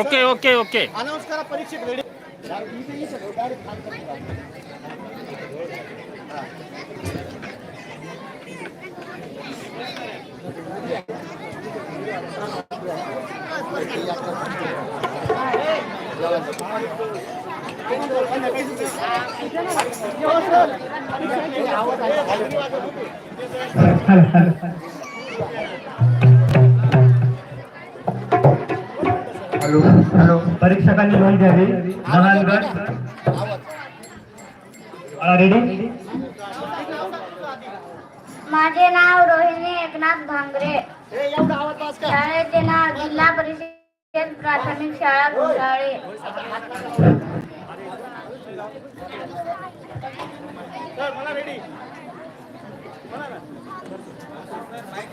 Okay okay okay. Announce करा परीक्षेत ready hello. Hello. परीक्षकांनी नोंद घ्यावी. महान रेडी माझे नाव रोहिणी एकनाथ भांगरे. शाळेचे नाव जिल्हा परिषद प्राथमिक शाळा घोसाळे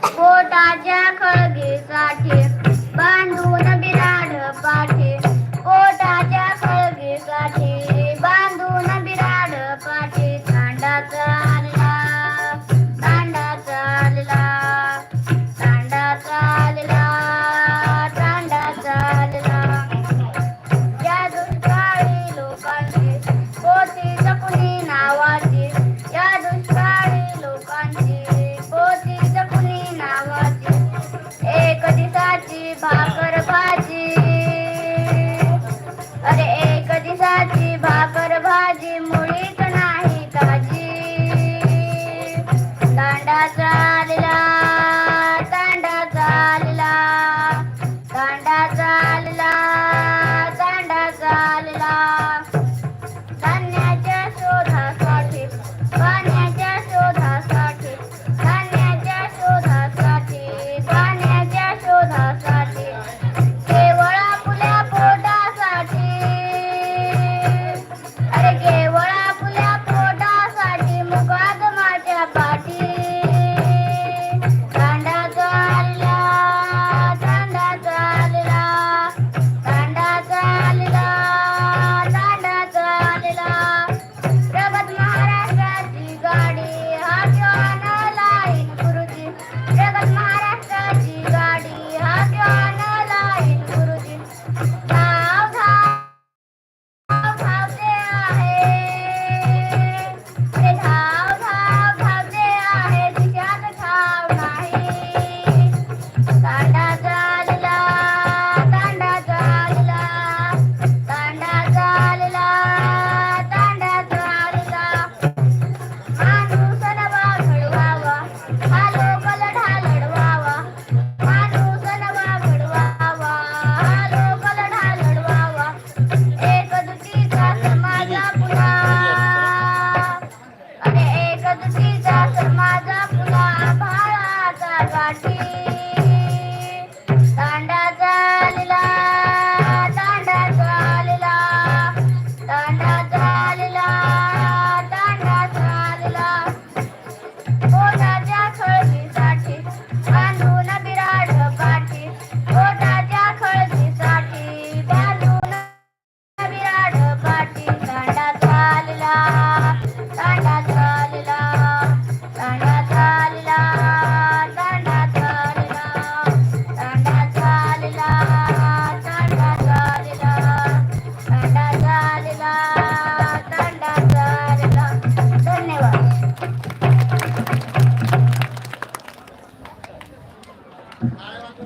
पोटाच्या हो, खळगीसाठी.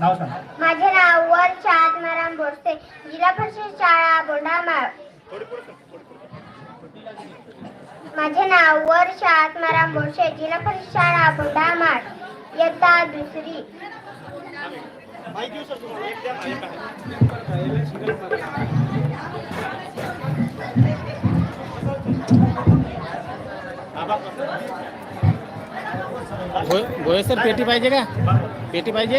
नाव सांग. माझे नाव वर आत्माराम भोसते जिल्हा परिषद शाळा बोंडामाळ. माझे नाव वर आत्माराम भोसे जिल्हा परिषद शाळा बोंडामाळ. इयत्ता दुसरी. भोय पेटी पाहिजे का? पेटी पाहिजे?